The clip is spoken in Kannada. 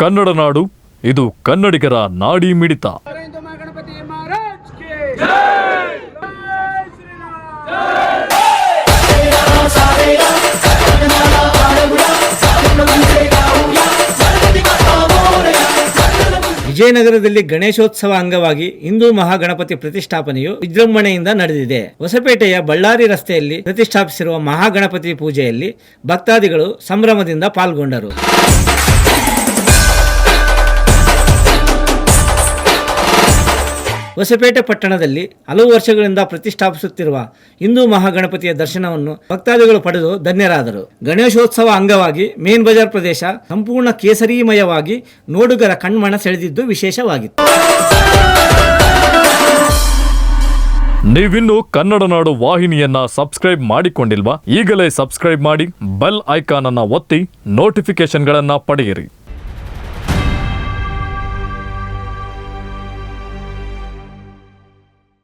ಕನ್ನಡ ನಾಡು ಇದು ಕನ್ನಡಿಗರ ನಾಡಿ ಮಿಡಿತ. ಹಿಂದೂ ಮಹಾಗಣಪತಿ ಮಹಾರಾಜ್ ಕಿ ಜೈ ಶ್ರೀರಾಮ್. ವಿಜಯನಗರದಲ್ಲಿ ಗಣೇಶೋತ್ಸವ ಅಂಗವಾಗಿ ಹಿಂದೂ ಮಹಾಗಣಪತಿ ಪ್ರತಿಷ್ಠಾಪನೆಯು ವಿಜೃಂಭಣೆಯಿಂದ ನಡೆದಿದೆ. ಹೊಸಪೇಟೆಯ ಬಳ್ಳಾರಿ ರಸ್ತೆಯಲ್ಲಿ ಪ್ರತಿಷ್ಠಾಪಿಸಿರುವ ಮಹಾಗಣಪತಿ ಪೂಜೆಯಲ್ಲಿ ಭಕ್ತಾದಿಗಳು ಸಂಭ್ರಮದಿಂದ ಪಾಲ್ಗೊಂಡರು. ಹೊಸಪೇಟೆ ಪಟ್ಟಣದಲ್ಲಿ ಹಲವು ವರ್ಷಗಳಿಂದ ಪ್ರತಿಷ್ಠಾಪಿಸುತ್ತಿರುವ ಹಿಂದೂ ಮಹಾಗಣಪತಿಯ ದರ್ಶನವನ್ನು ಭಕ್ತಾದಿಗಳು ಪಡೆದು ಧನ್ಯರಾದರು. ಗಣೇಶೋತ್ಸವ ಅಂಗವಾಗಿ ಮೇನ್ ಬಜಾರ್ ಪ್ರದೇಶ ಸಂಪೂರ್ಣ ಕೇಸರಿಮಯವಾಗಿ ನೋಡುಗರ ಕಣ್ಮಣ ಸೆಳೆದಿದ್ದು ವಿಶೇಷವಾಗಿತ್ತು. ನೀವಿನ್ನು ಕನ್ನಡ ನಾಡು ವಾಹಿನಿಯನ್ನ ಸಬ್ಸ್ಕ್ರೈಬ್ ಮಾಡಿಕೊಂಡಿಲ್ವಾ? ಈಗಲೇ ಸಬ್ಸ್ಕ್ರೈಬ್ ಮಾಡಿ ಬೆಲ್ ಐಕಾನ್ ಅನ್ನ ಒತ್ತಿ ನೋಟಿಫಿಕೇಶನ್ಗಳನ್ನ ಪಡೆಯಿರಿ.